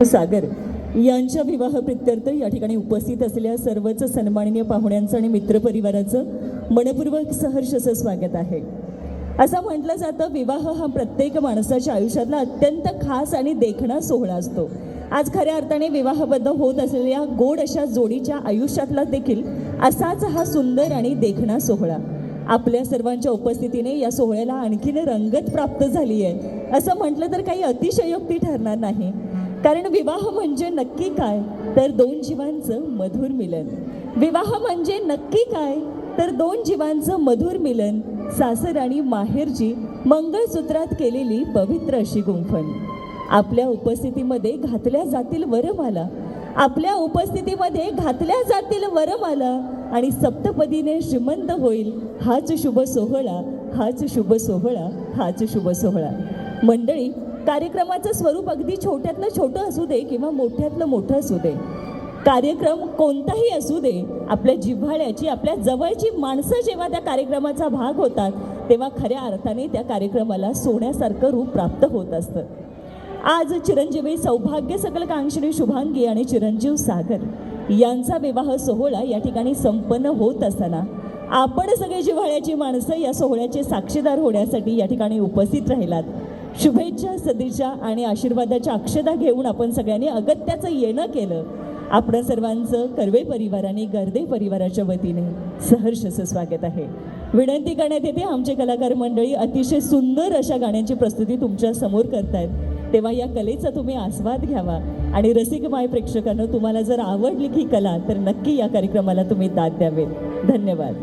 सागर यांच्या विवाह प्रित्यर्थ या ठिकाणी उपस्थित असलेल्या सर्वच सन्माननीय पाहुण्यांचं आणि मित्रपरिवाराचं मनपूर्वक सहर्ष असं स्वागत आहे. असं म्हटलं जातं विवाह हा प्रत्येक माणसाच्या आयुष्यातला अत्यंत खास आणि देखणा सोहळा असतो. आज खऱ्या अर्थाने विवाहबद्ध होत असलेल्या गोड अशा जोडीच्या आयुष्यातला देखील असाच हा सुंदर आणि देखणा सोहळा. आपल्या सर्वांच्या उपस्थितीने या सोहळ्याला आणखीन रंगत प्राप्त झाली आहे असं म्हटलं तर काही अतिशयोक्ती ठरणार नाही. कारण विवाह म्हणजे नक्की काय? तर दोन जीवांचं मधुर मिलन. विवाह म्हणजे नक्की काय? तर दोन जीवांचं मधुर मिलन. सासर आणि माहेरची मंगळसूत्रात केलेली पवित्र अशी गुंफण. आपल्या उपस्थितीमध्ये घातल्या जातील वरमाला. आपल्या उपस्थितीमध्ये घातल्या जातील वरमाला. आणि सप्तपदीने श्रीमंत होईल हाच शुभ सोहळा हाच शुभ सोहळा हाच शुभ सोहळा. मंडळी कार्यक्रमाचं स्वरूप अगदी छोट्यातलं छोटं असू दे किंवा मोठ्यातलं मोठं असू दे. कार्यक्रम कोणताही असू दे आपल्या जिव्हाळ्याची आपल्या जवळची माणसं जेव्हा त्या कार्यक्रमाचा भाग होतात तेव्हा खऱ्या अर्थाने त्या कार्यक्रमाला सोन्यासारखं रूप प्राप्त होत असतं. आज चिरंजीवी सौभाग्य सकल कांक्षणी शुभांगी आणि चिरंजीव सागर यांचा विवाह सोहळा या ठिकाणी संपन्न होत असताना आपण सगळे जिव्हाळ्याची माणसं या सोहळ्याचे साक्षीदार होण्यासाठी या ठिकाणी उपस्थित राहिलात. शुभेच्छा सदिच्छा आणि आशीर्वादाच्या अक्षता घेऊन आपण सगळ्यांनी अगत्याचं येणं केलं. आपल्या सर्वांचं कर्वे परिवाराने गर्दे परिवाराच्या वतीने सहर्ष असं स्वागत आहे. विनंती करण्यात येते आमचे कलाकार मंडळी अतिशय सुंदर अशा गाण्यांची प्रस्तुती तुमच्यासमोर करतायत. तेव्हा या कलेचा तुम्ही आस्वाद घ्यावा आणि रसिक माय तुम्हाला जर आवडली ही कला तर नक्की या कार्यक्रमाला तुम्ही दाद द्यावेत. धन्यवाद.